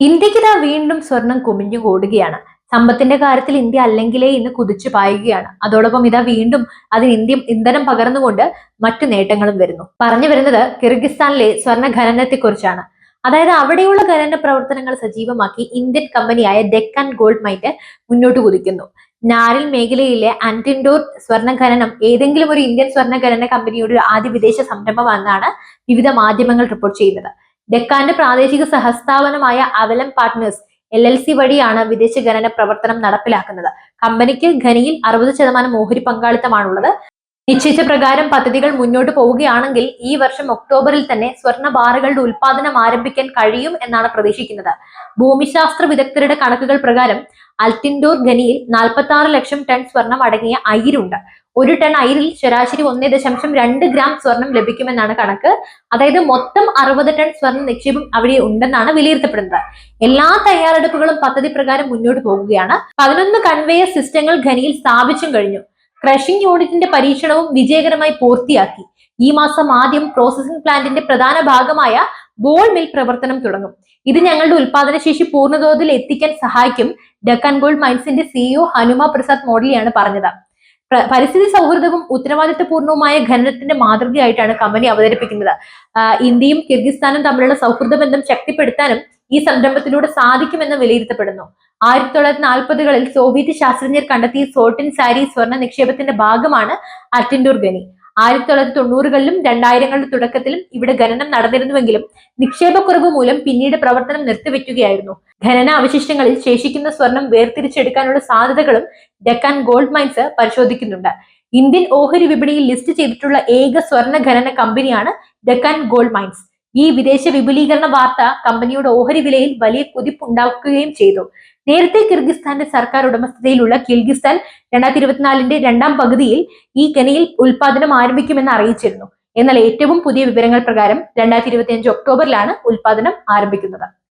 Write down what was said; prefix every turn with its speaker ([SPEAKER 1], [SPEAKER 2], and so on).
[SPEAKER 1] ഇന്ത്യയ്ക്ക് ഇതാ വീണ്ടും സ്വർണം കുമിഞ്ഞു കൂടുകയാണ്. സമ്പത്തിന്റെ കാര്യത്തിൽ ഇന്ത്യ അല്ലെങ്കിലേ ഇന്ന് കുതിച്ചു പായുകയാണ്. അതോടൊപ്പം ഇതാ വീണ്ടും അതിന് ഇന്ത്യ ഇന്ധനം പകർന്നുകൊണ്ട് മറ്റു നേട്ടങ്ങളും വരുന്നു. പറഞ്ഞു വരുന്നത് കിർഗിസ്ഥാനിലെ സ്വർണ ഖനനത്തെക്കുറിച്ചാണ് അതായത് അവിടെയുള്ള ഖനന പ്രവർത്തനങ്ങൾ സജീവമാക്കി ഇന്ത്യൻ കമ്പനിയായ ഡെക്കൻ ഗോൾഡ് മൈറ്റ് മുന്നോട്ട് കുതിക്കുന്നു. നാരിൽ മേഖലയിലെ ആന്റിൻഡോർ സ്വർണ ഖനനം ഏതെങ്കിലും ഒരു ഇന്ത്യൻ സ്വർണ ഖനന കമ്പനിയുടെ ആദ്യ വിദേശ സംരംഭമാണെന്നാണ് വിവിധ മാധ്യമങ്ങൾ റിപ്പോർട്ട് ചെയ്യുന്നത്. ഡെക്കാന്റെ പ്രാദേശിക സഹസ്ഥാപനമായ അവലം പാർട്ട്നേഴ്സ് എൽ എൽ സി വഴിയാണ് വിദേശ ഖനന പ്രവർത്തനം നടപ്പിലാക്കുന്നത്. കമ്പനിക്ക് ഖനിയിൽ അറുപത് ശതമാനം ഓഹരി പങ്കാളിത്തമാണുള്ളത്. നിശ്ചയിച്ച പ്രകാരം പദ്ധതികൾ മുന്നോട്ട് പോവുകയാണെങ്കിൽ ഈ വർഷം ഒക്ടോബറിൽ തന്നെ സ്വർണ ബാറുകളുടെ ഉൽപാദനം ആരംഭിക്കാൻ കഴിയും എന്നാണ് പ്രതീക്ഷിക്കുന്നത്. ഭൂമിശാസ്ത്ര വിദഗ്ധരുടെ കണക്കുകൾ പ്രകാരം അൽത്തിൻഡോർ ഖനിയിൽ നാൽപ്പത്തി ആറ് ലക്ഷം ടൺ സ്വർണം അടങ്ങിയ അയിരുണ്ട് ഒരു ടൺ അയിരിൽ ശരാശരി ഒന്നേ ദശാംശം രണ്ട് ഗ്രാം സ്വർണം ലഭിക്കുമെന്നാണ് കണക്ക്. അതായത് മൊത്തം അറുപത് ടൺ സ്വർണ നിക്ഷേപം അവിടെ ഉണ്ടെന്നാണ് വിലയിരുത്തപ്പെടുന്നത്. എല്ലാ തയ്യാറെടുപ്പുകളും പദ്ധതി പ്രകാരം മുന്നോട്ട് പോകുകയാണ് പതിനൊന്ന് കൺവെയർ സിസ്റ്റങ്ങൾ ഖനിയിൽ സ്ഥാപിച്ചും കഴിഞ്ഞു. ക്രഷിംഗ് യൂണിറ്റിന്റെ പരീക്ഷണവും വിജയകരമായി പൂർത്തിയാക്കി. ഈ മാസം ആദ്യം പ്രോസസിംഗ് പ്ലാന്റിന്റെ പ്രധാന ഭാഗമായ ബോൾ മിൽ പ്രവർത്തനം തുടങ്ങും. ഇത് ഞങ്ങളുടെ ഉൽപാദനശേഷി പൂർണതോതിൽ എത്തിക്കാൻ സഹായിക്കും ഡക്കൻ ഗോൾഡ് മൈൻസിന്റെ സിഇഒ ഹനുമ പ്രസാദ് മോഡലിയാണ് പറഞ്ഞത്. പരിസ്ഥിതി സൗഹൃദവും ഉത്തരവാദിത്വപൂർണവുമായ ഖനനത്തിന്റെ മാതൃകയായിട്ടാണ് കമ്പനി അവതരിപ്പിക്കുന്നത്. ഇന്ത്യയും കിർഗിസ്ഥാനും തമ്മിലുള്ള സൗഹൃദ ബന്ധം ശക്തിപ്പെടുത്താനും ഈ സംരംഭത്തിലൂടെ സാധിക്കുമെന്ന് വിലയിരുത്തപ്പെടുന്നു. ആയിരത്തി തൊള്ളായിരത്തി നാൽപ്പതുകളിൽ സോവിയറ്റ് ശാസ്ത്രജ്ഞർ കണ്ടെത്തിയ സോട്ടിൻ സാരി സ്വർണ നിക്ഷേപത്തിന്റെ ഭാഗമാണ് അറ്റിൻഡൂർ ഖനി. ആയിരത്തി തൊള്ളായിരത്തി തൊണ്ണൂറുകളിലും രണ്ടായിരങ്ങളുടെ തുടക്കത്തിലും ഇവിടെ ഖനനം നടന്നിരുന്നുവെങ്കിലും നിക്ഷേപക്കുറവ് മൂലം പിന്നീട് പ്രവർത്തനം നിർത്തിവെക്കുകയായിരുന്നു. ഖനന അവശിഷ്ടങ്ങളിൽ ശേഷിക്കുന്ന സ്വർണം വേർതിരിച്ചെടുക്കാനുള്ള സാധ്യതകളും ഡെക്കാൻ ഗോൾഡ് മൈൻസ് പരിശോധിക്കുന്നുണ്ട്. ഇന്ത്യൻ ഓഹരി വിപണിയിൽ ലിസ്റ്റ് ചെയ്തിട്ടുള്ള ഏക സ്വർണ ഖനന കമ്പനിയാണ് ഡെക്കാൻ ഗോൾഡ് മൈൻസ്. ഈ വിദേശ വിപുലീകരണ വാർത്ത കമ്പനിയുടെ ഓഹരി വിലയിൽ വലിയ കുതിപ്പ് കുതിപ്പുണ്ടാക്കുകയും ചെയ്തു. നേരത്തെ കിർഗിസ്ഥാന്റെ സർക്കാർ ഉടമസ്ഥതയിലുള്ള കിർഗിസ്ഥാൻ രണ്ടായിരത്തി ഇരുപത്തിനാലിന്റെ രണ്ടാം പകുതിയിൽ ഈ ഖനിയിൽ ഉൽപാദനം ആരംഭിക്കുമെന്ന് അറിയിച്ചിരുന്നു. എന്നാൽ ഏറ്റവും പുതിയ വിവരങ്ങൾ പ്രകാരം രണ്ടായിരത്തി ഇരുപത്തിയഞ്ച് ഒക്ടോബറിലാണ് ഉൽപാദനം ആരംഭിക്കുന്നത്.